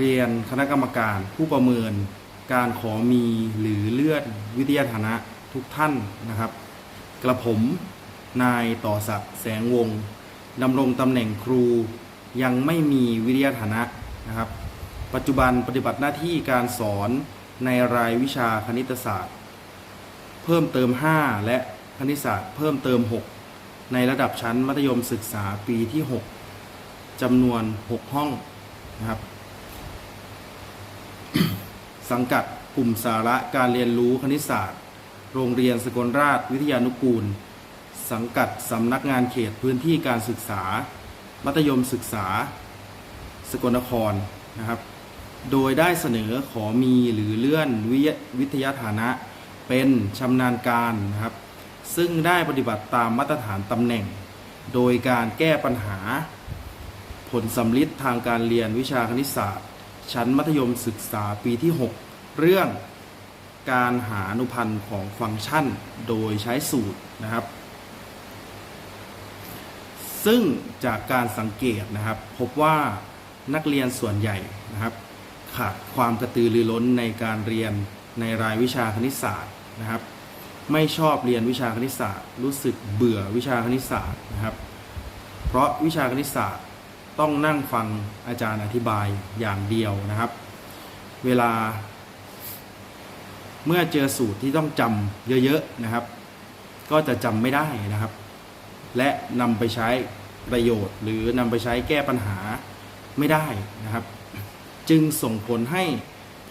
เรียนคณะกรรมการผู้ประเมิน การขอมีหรือเลื่อนวิทยาฐานะทุกท่านนะครับ กระผมนายต่อศักดิ์แสงวงศ์ดำรงตำแหน่งครูยังไม่มีวิทยาฐานะนะครับ ปัจจุบันปฏิบัติหน้าที่การสอนในรายวิชาคณิตศาสตร์ เพิ่มเติม 5 และคณิตศาสตร์เพิ่มเติม 6 ในระดับชั้นมัธยมศึกษาปีที่ 6จำนวน 6 ห้องนะครับ สังกัดกลุ่มสาระการเรียนรู้คณิตศาสตร์ โรงเรียนสกลราชวิทยานุกูล สังกัดสำนักงานเขตพื้นที่การศึกษา มัธยมศึกษา สกลนครนะครับ โดยได้เสนอขอมีหรือเลื่อนวิวทยาฐานะเป็นชำนาญการนะครับ ซึ่งได้ปฏิบัติตามมาตรฐานตำแหน่ง โดยการแก้ปัญหา ผลสำลิดทางการเรียนวิชาคณิตศาสตร์ ชั้นมัธยมศึกษาปีที่ 6 เรื่องการหาอนุพันธ์ของฟังก์ชันโดยใช้สูตรนะครับ ซึ่งจากการสังเกตนะครับ พบว่านักเรียนส่วนใหญ่นะครับ ขาดความกระตือรือร้นในการเรียนในรายวิชาคณิตศาสตร์นะครับ ไม่ชอบเรียนวิชาคณิตศาสตร์ รู้สึกเบื่อวิชาคณิตศาสตร์นะครับ เพราะวิชาคณิตศาสตร์ ต้องนั่งฟังอาจารย์อธิบายอย่างเดียวนะครับ เวลา เมื่อเจอสูตรที่ต้องจำเยอะๆนะครับ ก็จะจำไม่ได้นะครับ และนำไปใช้ประโยชน์ หรือนำไปใช้แก้ปัญหาไม่ได้นะครับ จึงส่งผลให้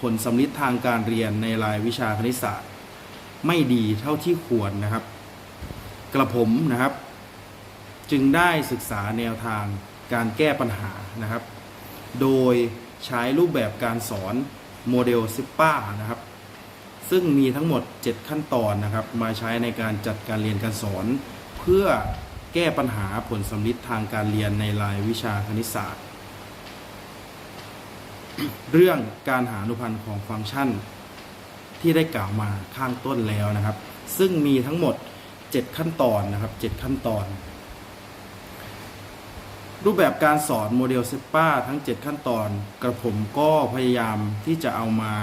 ผลสำลิดทางการเรียนในรายวิชาคณิตศาสตร์ ไม่ดีเท่าที่ควรนะครับ กระผมนะครับ จึงได้ศึกษาแนวทาง การแก้ปัญหานะครับ โดยใช้รูปแบบการสอนโมเดลซิปป้านะครับ ซึ่งมีทั้งหมด 7 ขั้นตอนนะครับ มาใช้ในการจัดการเรียนการสอน เพื่อแก้ปัญหาผลสำลิดทางการเรียนในรายวิชาคณิตศาสตร์ เรื่องการหาอนุพันธ์ของฟังก์ชันที่ได้กล่าวมาข้างต้นแล้วนะครับ ซึ่งมีทั้งหมด 7 ขั้นตอนนะครับ 7 ขั้นตอน รูปแบบการสอนโมเดลเซป้าทั้ง 7 ขั้นตอน กระผมก็พยายามที่จะเอามา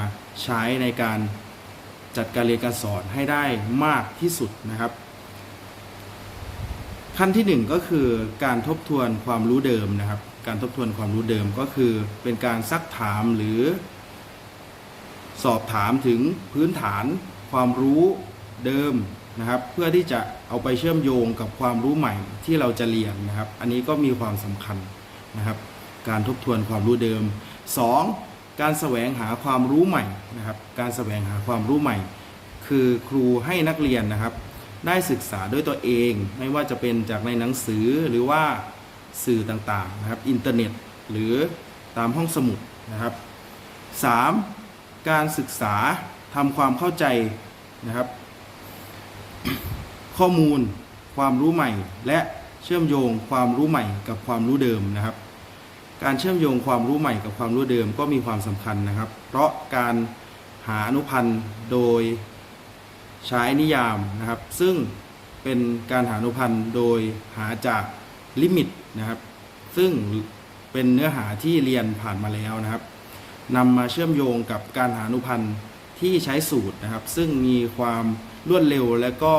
ใช้ในการจัดการเรียนการสอนให้ได้มากที่สุดนะครับ ขั้นที่หนึ่งก็คือการทบทวนความรู้เดิมนะครับ การทบทวนความรู้เดิมก็คือเป็นการซักถามหรือ สอบถามถึงพื้นฐานความรู้เดิม นะครับ เพื่อที่จะเอาไปเชื่อมโยงกับความรู้ใหม่ที่เราจะเรียนนะครับ อันนี้ก็มีความสำคัญนะครับ การทบทวนความรู้เดิม 2. การแสวงหาความรู้ใหม่นะครับ การแสวงหาความรู้ใหม่ คือครูให้นักเรียนนะครับ ได้ศึกษาด้วยตัวเอง ไม่ว่าจะเป็นจากในหนังสือหรือว่าสื่อต่างๆนะครับ อินเทอร์เน็ตหรือตามห้องสมุดนะครับ 3. การศึกษาทำความเข้าใจนะครับ ข้อมูลความรู้ใหม่ และเชื่อมโยงความรู้ใหม่กับความรู้เดิมนะครับ การเชื่อมโยงความรู้ใหม่กับความรู้เดิมก็มีความสำคัญนะครับ เพราะการหาอนุพันธ์โดยใช้นิยามนะครับ ซึ่งเป็นการหาอนุพันธ์โดยหาจากลิมิตนะครับ ซึ่งเป็นเนื้อหาที่เรียนผ่านมาแล้วนะครับนำมาเชื่อมโยงกับการหาอนุพันธ์ที่ใช้สูตรนะครับ ซึ่งมีความ รวดเร็วและก็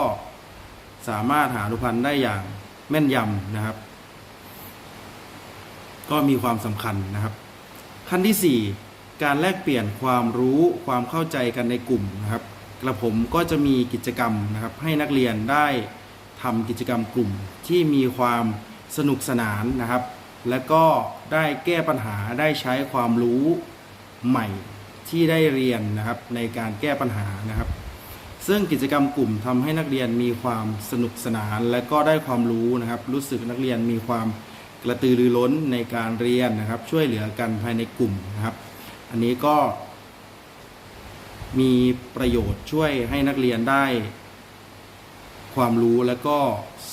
สามารถหาอนุพันธ์ได้อย่างแม่นยำนะครับ ก็มีความสำคัญนะครับ ขั้นที่ 4 การแลกเปลี่ยนความรู้ความเข้าใจกันในกลุ่มนะครับ กระผมก็จะมีกิจกรรมนะครับ ให้นักเรียนได้ทำกิจกรรมกลุ่มที่มีความสนุกสนานนะครับ และก็ได้แก้ปัญหาได้ใช้ความรู้ใหม่ที่ได้เรียนนะครับในการแก้ปัญหานะครับ ซึ่งกิจกรรมกลุ่มทำให้นักเรียนมีความสนุกสนาน และก็ได้ความรู้นะครับ รู้สึกนักเรียนมีความกระตือรือร้นในการเรียนนะครับ ช่วยเหลือกันภายในกลุ่มนะครับ อันนี้ก็มีประโยชน์ช่วยให้นักเรียนได้ ความรู้และก็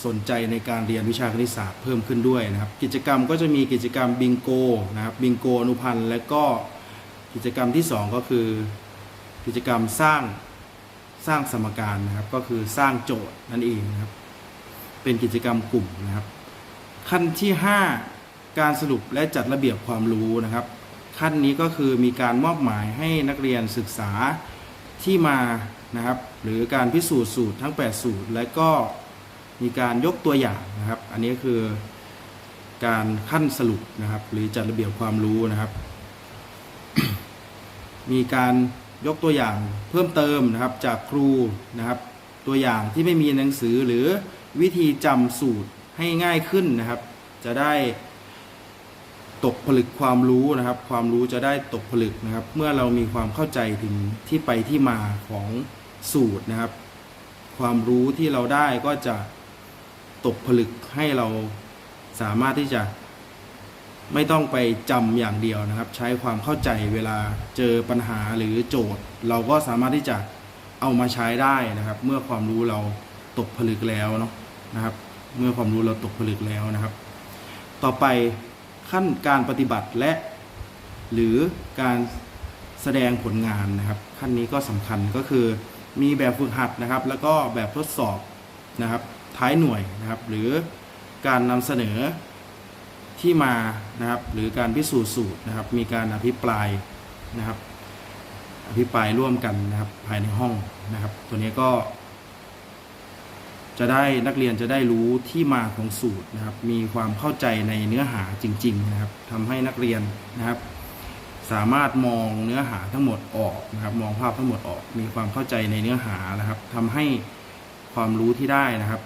สนใจในการเรียนวิชาคณิตศาสตร์เพิ่มขึ้นด้วยนะครับ กิจกรรมก็จะมีกิจกรรมบิงโกนะครับบิงโกอนุพันธ์และก็กิจกรรมที่ 2 ก็คือ กิจกรรมสร้าง สร้างสมการนะครับ ก็คือสร้างโจทย์นั่นเองนะครับ เป็นกิจกรรมกลุ่มนะครับ ขั้นที่ 5 การสรุปและจัดระเบียบความรู้นะครับ ขั้นนี้ก็คือมีการมอบหมายให้นักเรียนศึกษาที่มานะครับ หรือการพิสูจน์สูตรทั้ง 8 สูตร และก็มีการยกตัวอย่างนะครับ อันนี้คือการขั้นสรุปนะครับ หรือจัดระเบียบความรู้นะครับ มีการ ยกตัวอย่างเพิ่มเติมนะครับจากครูนะครับ ตัวอย่างที่ไม่มีหนังสือหรือวิธีจำสูตรให้ง่ายขึ้นนะครับ จะได้ตกผลึกความรู้นะครับ ความรู้จะได้ตกผลึกนะครับ เมื่อเรามีความเข้าใจถึงที่ไปที่มาของสูตรนะครับ ความรู้ที่เราได้ก็จะตกผลึกให้เราสามารถที่จะ ไม่ต้องไปจำอย่างเดียวนะครับ ใช้ความเข้าใจเวลาเจอปัญหาหรือโจทย์ เราก็สามารถที่จะเอามาใช้ได้นะครับ เมื่อความรู้เราตกผลึกแล้วเนาะนะครับ เมื่อความรู้เราตกผลึกแล้วนะครับ ต่อไปขั้นการปฏิบัติและ หรือการแสดงผลงานนะครับ ขั้นนี้ก็สำคัญก็คือมีแบบฝึกหัดนะครับ แล้วก็แบบทดสอบนะครับ ท้ายหน่วยนะครับ หรือการนำเสนอ ที่มานะครับหรือการพิสูจน์สูตรนะครับ มีการอภิปรายนะครับ อภิปรายร่วมกันนะครับภายในห้องนะครับ ตัวนี้ก็ จะได้นักเรียนจะได้รู้ที่มาของสูตรนะครับ มีความเข้าใจในเนื้อหาจริง ๆ นะครับทำให้นักเรียนนะครับ สามารถมองเนื้อหาทั้งหมดออกนะครับ มองภาพทั้งหมดออก มีความเข้าใจในเนื้อหานะครับทำให้ความรู้ที่ได้นะครับ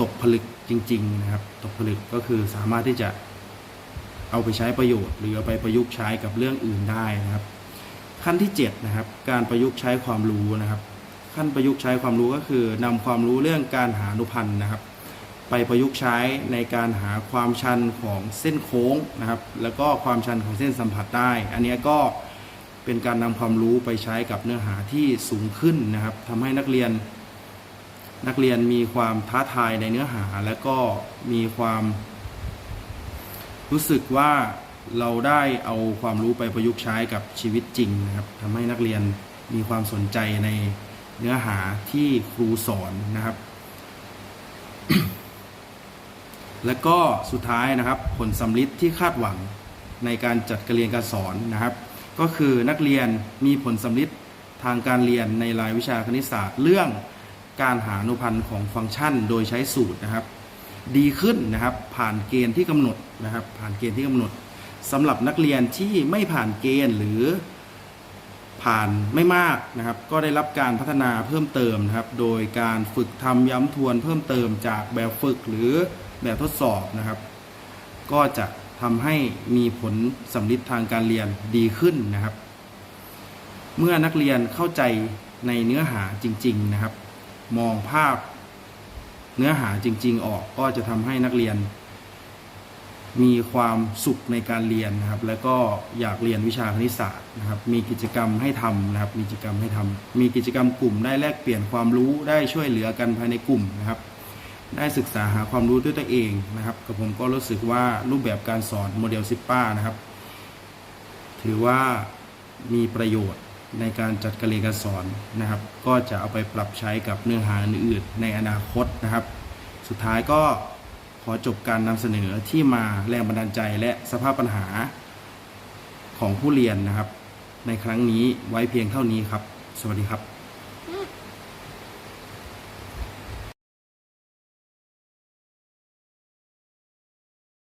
ตกผลึก จริง ๆ นะครับ ตกผลึกก็คือสามารถที่จะเอาไปใช้ประโยชน์ หรือเอาไปประยุกต์ใช้กับเรื่องอื่นได้นะครับ ขั้นที่7นะครับการประยุกต์ใช้ความรู้นะครับ ขั้นประยุกต์ใช้ความรู้ก็คือนำความรู้เรื่องการหาอนุพันธ์นะครับ ไปประยุกต์ใช้ในการหาความชันของเส้นโค้งนะครับ แล้วก็ความชันของเส้นสัมผัสได้ อันนี้ก็เป็นการนำความรู้ไปใช้กับเนื้อหาที่สูงขึ้นนะครับทำให้นักเรียน นักเรียนมีความท้าทายในเนื้อหา และก็มีความ รู้สึกว่าเราได้เอาความรู้ไปประยุกต์ใช้กับชีวิตจริงนะครับทำให้นักเรียนมีความสนใจในเนื้อหาที่ครูสอนนะครับ และก็สุดท้ายนะครับ ผลสำลิดที่คาดหวังในการจัดการเรียนการสอนนะครับ ก็คือนักเรียนมีผลสำลิดทางการเรียนในรายวิชาคณิตศาสตร์เรื่อง การหาอนุพันธ์ของฟังก์ชันโดยใช้สูตรนะครับ ดีขึ้นนะครับ ผ่านเกณฑ์ที่กำหนดนะครับ ผ่านเกณฑ์ที่กำหนดสำหรับนักเรียนที่ไม่ผ่านเกณฑ์หรือผ่านไม่มากนะครับ ก็ได้รับการพัฒนาเพิ่มเติมนะครับ โดยการฝึกทำย้ำทวนเพิ่มเติมจากแบบฝึกหรือแบบทดสอบนะครับ ก็จะทำให้มีผลสำลิดทางการเรียนดีขึ้นนะครับ เมื่อนักเรียนเข้าใจในเนื้อหาจริง ๆ นะครับ มองภาพเนื้อหาจริง ๆ ออกก็จะทำให้นักเรียน มีความสุขในการเรียนนะครับ แล้วก็อยากเรียนวิชาคณิตศาสตร์นะครับ มีกิจกรรมให้ทำนะครับ มีกิจกรรมให้ทำมีกิจกรรมกลุ่มได้แลกเปลี่ยนความรู้ได้ช่วยเหลือกันภายในกลุ่มนะครับ ได้ศึกษาหาความรู้ด้วยตัวเองนะครับกับผมก็รู้สึกว่ารูปแบบการสอนโมเดลซิปป้านะครับ ถือว่ามีประโยชน์ ในการจัดการเรียนการสอนนะครับ ก็จะเอาไปปรับใช้กับเนื้อหาอื่นๆในอนาคตนะครับ สุดท้ายก็ขอจบการนำเสนอที่มาแรงบันดาลใจและสภาพปัญหาของผู้เรียนนะครับ ในครั้งนี้ไว้เพียงเท่านี้ครับ สวัสดีครับ